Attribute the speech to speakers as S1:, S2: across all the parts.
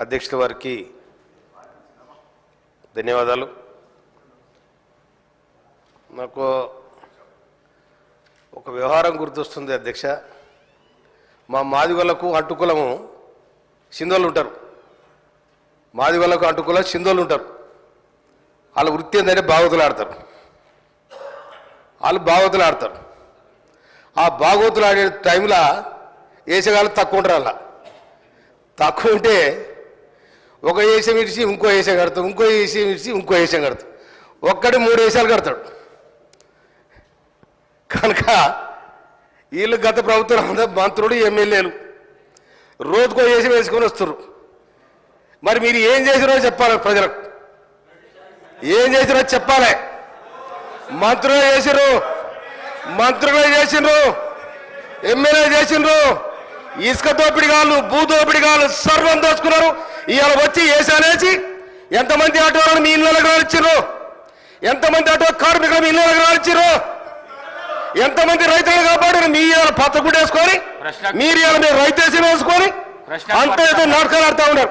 S1: అధ్యక్షుల వారికి ధన్యవాదాలు. నాకు ఒక వ్యవహారం గుర్తొస్తుంది అధ్యక్ష. మా మాదిగలకు అడ్డుకులము సింధోళ్ళు ఉంటారు. మాదిగలకు అడ్డుకుల సింధోళ్ళు ఉంటారు. వాళ్ళ వృత్తి ఏంటంటే భాగవతులు ఆడతారు. వాళ్ళు భాగవతులు ఆడతారు. ఆ భాగవతులు ఆడే టైంలో వేసేగాళ్ళు తక్కువ ఉంటారు అలా. తక్కువ ఉంటే ఒక ఏసే విడిచి ఇంకో ఏసే కడతాం ఇంకో ఏసే విడిచి ఇంకో ఏసే కడతాం ఒక్కడి మూడు వేసాలు కడతాడు. కనుక వీళ్ళు గత ప్రభుత్వం అంతా మంత్రులు ఎమ్మెల్యేలు రోజుకో ఏసి వేసుకొని వస్తారు మరి మీరు ఏం చేసినో చెప్పాలి ప్రజలకు. ఏం చేసినో చెప్పాలి. మంత్రులు చేసిర్రు. మంత్రులు చేసిండ్రు ఎమ్మెల్యే చేసిండ్రు ఇసుక దోపిడిగాళ్ళు భూ దోపిడిగాళ్ళు సర్వం దోచుకున్నారు ఇవాళ వచ్చి ఏసానేసి ఎంతమంది ఆటో వాళ్ళని మీ ఇళ్ళకి రానిచ్చారు ఎంతమంది ఆటో కార్మికులు మీ ఇళ్ళకి రానిచ్చారు ఎంతమంది రైతులు కాపాడారు? మీ ఇవాళ పచ్చ గుడ్డేసుకొని
S2: ప్రశ్న-
S1: మీరు ఇవాళ మీరు రైతేసి వేసుకొని అంత ఏదో నాటకాలు ఆడుతూ ఉన్నారు.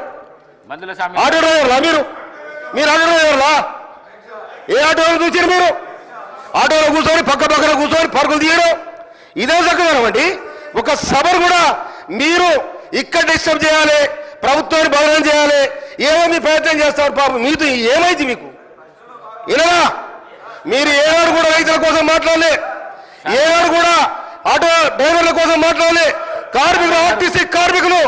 S1: ఆటో డ్రైవర్లా మీరు? మీరు ఆటో డ్రైవర్లా? ఏ ఆటోలో చూసారు మీరు? ఆటోలో కూర్చొని పక్క పక్కన కూర్చొని పరుగులు తీయడం. ఇదే చక్కదనం అండి ఒక సభను కూడా మీరు ఇక్కడ డిస్టర్బ్ చేయాలి ప్రభుత్వాన్ని భవనం చేయాలి ఏమో మీ ప్రయత్నం చేస్తారు పాపం. మీతో ఏమైంది మీకు? ఇలా మీరు ఏనాడు కూడా రైతుల కోసం మాట్లాడలే. ఏనాడు కూడా ఆటో డ్రైవర్ల కోసం మాట్లాడలే. కార్మికులు ఆర్టీసీ కార్మికులు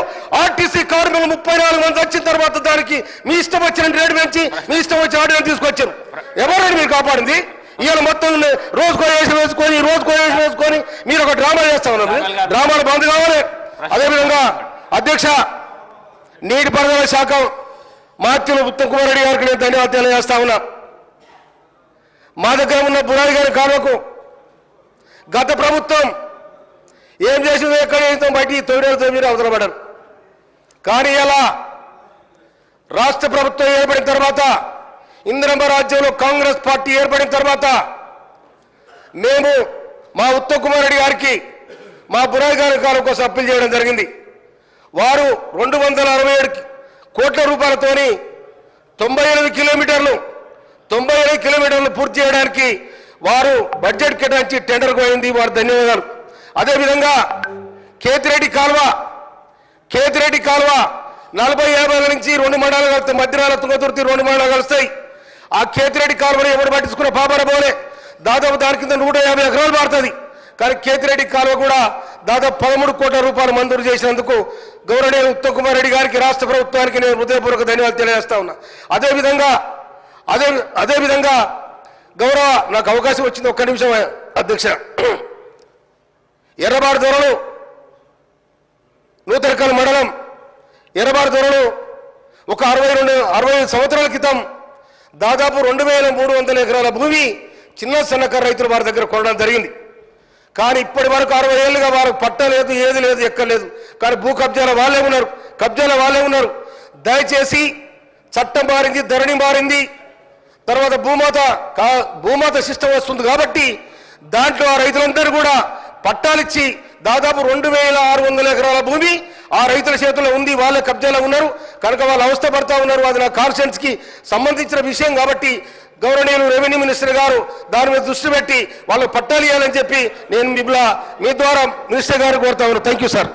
S1: ఆర్టీసీ కార్మికులు ముప్పై నాలుగు మంది వచ్చిన తర్వాత దానికి మీ ఇష్టం వచ్చిన రేటు పెంచి మీ ఇష్టం వచ్చిన ఆటో తీసుకొచ్చారు. ఎవరైనా మీరు కాపాడింది? ఇవాళ మొత్తం రోజుకో వేసి వేసుకొని రోజుకో వేసి వేసుకొని మీరు ఒక డ్రామా చేస్తా ఉన్నారు. డ్రామాలు బంద్ కావాలి. అదేవిధంగా అధ్యక్ష నీటిపారుదల శాఖ మాత్యులు ఉత్తమ్ కుమార్ రెడ్డి గారికి నేను ధన్యవాదాలు తెలియజేస్తా ఉన్నా. మా దగ్గర ఉన్న బురాయి గారి కాలువకు గత ప్రభుత్వం ఏం చేసిందో ఎక్కడ చేస్తాం బయటికి తొమ్మిది మీరు అవసరం కానీ ఇలా రాష్ట్ర ప్రభుత్వం ఏర్పడిన తర్వాత ఇంద్రమ్మ రాజ్యంలో కాంగ్రెస్ పార్టీ ఏర్పడిన తర్వాత మేము మా ఉత్తమ్ కుమార్ రెడ్డి గారికి మా బురాయి కాలం కోసం అప్పీల్ చేయడం జరిగింది. వారు రెండు వందల అరవై ఏడు కోట్ల రూపాయలతోని తొంభై ఎనిమిది కిలోమీటర్లు తొంభై ఎనిమిది కిలోమీటర్లు పూర్తి చేయడానికి వారు బడ్జెట్ కేటాయించి టెండర్ పోయింది వారు ధన్యవాదాలు. అదేవిధంగా కేతిరెడ్డి కాలువ కేతిరెడ్డి కాలువ నలభై యాభై నుంచి రెండు మండలాలు కలుస్తాయి మధ్యరాల తుంగతుర్తి రెండు మండలాలు కలుస్తాయి. ఆ కేతిరెడ్డి కాలువని ఎవరు పట్టించుకున్న పాపడబోలే పోలే. దాదాపు దాని కింద నూట యాభై ఎకరాలు మారుతుంది కానీ కేతిరెడ్డి కాలువ కూడా దాదాపు పదమూడు కోట్ల రూపాయలు మంజూరు చేసినందుకు గౌరవనీయ ఉత్తమ్ కుమార్ రెడ్డి గారికి రాష్ట్ర ప్రభుత్వానికి నేను హృదయపూర్వక ధన్యవాదాలు తెలియజేస్తా ఉన్నా. అదేవిధంగా అదే అదేవిధంగా గౌరవ నాకు అవకాశం వచ్చింది ఒక్క నిమిషం అధ్యక్ష. ఎర్రబాడు దొరలు నూతనకల్ మండలం ఎర్రబాడు దొరలు ఒక అరవై రెండు అరవై సంవత్సరాల క్రితం దాదాపు రెండు వేల మూడు వందల ఎకరాల భూమి చిన్న సన్నకారు రైతులు వారి దగ్గర కొనడం జరిగింది. కానీ ఇప్పటి వరకు అరవై ఏళ్ళుగా వారికి పట్టలేదు ఏది లేదు ఎక్కలేదు కానీ భూ కబ్జాల వాళ్ళే ఉన్నారు. కబ్జాల వాళ్ళే ఉన్నారు. దయచేసి చట్టం మారింది ధరణి మారింది. తర్వాత భూమాత కా- భూమాత సిస్టమ్ వస్తుంది కాబట్టి దాంట్లో ఆ రైతులందరూ కూడా పట్టాలిచ్చి దాదాపు రెండు వేల ఆరు వందల ఎకరాల భూమి ఆ రైతుల చేతుల్లో ఉంది వాళ్ళే కబ్జాలో ఉన్నారు. కనుక వాళ్ళు అవస్థ పడతా ఉన్నారు. అది నా కాన్స్టిట్యూన్స్ సంబంధించిన విషయం కాబట్టి గౌరవనీయులు రెవెన్యూ మినిస్టర్ గారు దాని మీద దృష్టి పెట్టి వాళ్ళు పట్టాలు ఇవ్వాలని చెప్పి నేను మిమ్మల్ని మీ ద్వారా మినిస్టర్ గారు కోరుతా ఉన్నాను. Thank you sir